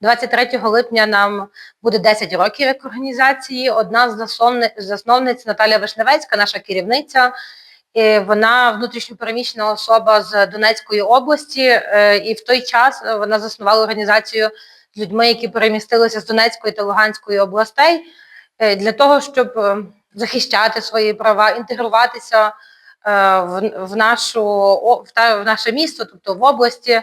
23 липня нам буде 10 років як організації. Одна з засновниць Наталя Вишневецька, наша керівниця. І вона внутрішньопереміщена особа з Донецької області, е, і в той час вона заснувала організацію з людьми, які перемістилися з Донецької та Луганської областей, е, для того, щоб е, захищати свої права, інтегруватися в, нашу, в, та- в наше місто, тобто в області.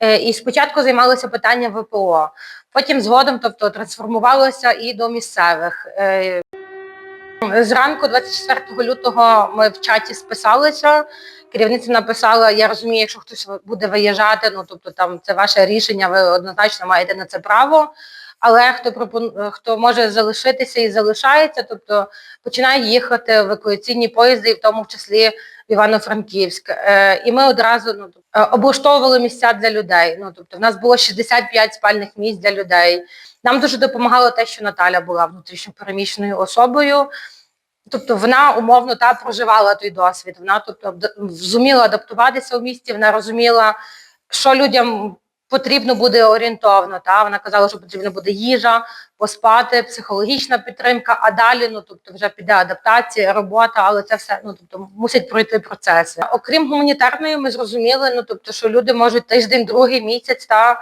Е, І спочатку займалися питанням ВПО, потім згодом, тобто трансформувалося і до місцевих. Е, Зранку, 24 лютого, ми в чаті списалися. Керівниця написала: я розумію, якщо хтось буде виїжджати, ну тобто там це ваше рішення, ви однозначно маєте на це право. Але хто пропон... хто може залишитися і залишається, тобто починає їхати евакуаційні поїзди, і в тому числі в Івано-Франківськ. Е, і ми одразу ну, тобто, е, облаштовували місця для людей. Ну тобто, в нас було 65 спальних місць для людей. Нам дуже допомагало те, що Наталя була внутрішньопереміщеною особою. Тобто вона умовно та проживала той досвід. Вона тобто зуміла адаптуватися в місті, вона розуміла, що людям потрібно буде орієнтовно. Та вона казала, що потрібно буде їжа, поспати, психологічна підтримка, а далі ну тобто вже піде адаптація, робота, але це все ну тобто мусить пройти процеси. Окрім гуманітарної, ми зрозуміли, ну тобто, що люди можуть тиждень, другий місяць та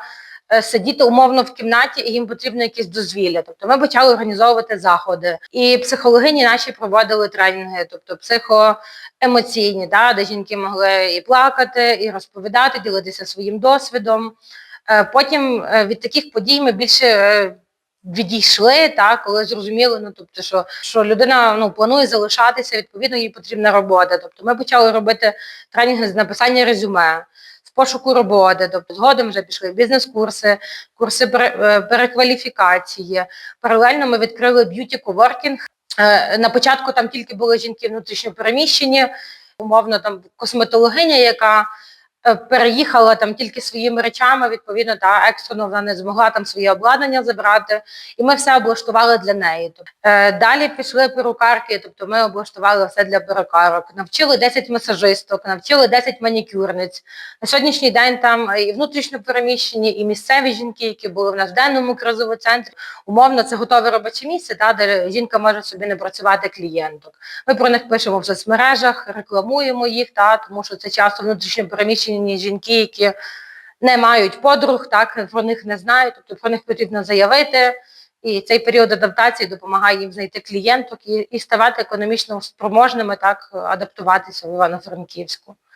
сидіти умовно в кімнаті, і їм потрібно якісь дозвілля. Тобто ми почали організовувати заходи. І психологині наші проводили тренінги, тобто психоемоційні, да, де жінки могли і плакати, і розповідати, ділитися своїм досвідом. Е, Потім е, від таких подій ми більше е, відійшли, так, коли зрозуміли, ну тобто, що, що людина ну, планує залишатися, відповідно, їй потрібна робота. Тобто ми почали робити тренінги з написання резюме, пошуку роботи, тобто згодом вже пішли бізнес-курси, курси е, перекваліфікації. Паралельно ми відкрили б'юті-коворкінг. Е, На початку там тільки були жінки внутрішньо переміщені, умовно там косметологиня, яка переїхала там тільки своїми речами, відповідно, та екстрено вона не змогла там своє обладнання забрати, і ми все облаштували для неї. Е, далі пішли перукарки, тобто ми облаштували все для перукарок, навчили 10 масажисток, навчили 10 манікюрниць. На сьогоднішній день там і внутрішньо переміщені, і місцеві жінки, які були в нас в денному кризовому центрі. Умовно, це готове робоче місце, та, де жінка може собі не працювати клієнток. Ми про них пишемо в соцмережах, рекламуємо їх, та, тому що це часто внутрішньо переміщені жінки, які не мають подруг, так, про них не знають, тобто про них потрібно заявити. І цей період адаптації допомагає їм знайти клієнток і, і ставати економічно спроможними, так, адаптуватися в Івано-Франківську.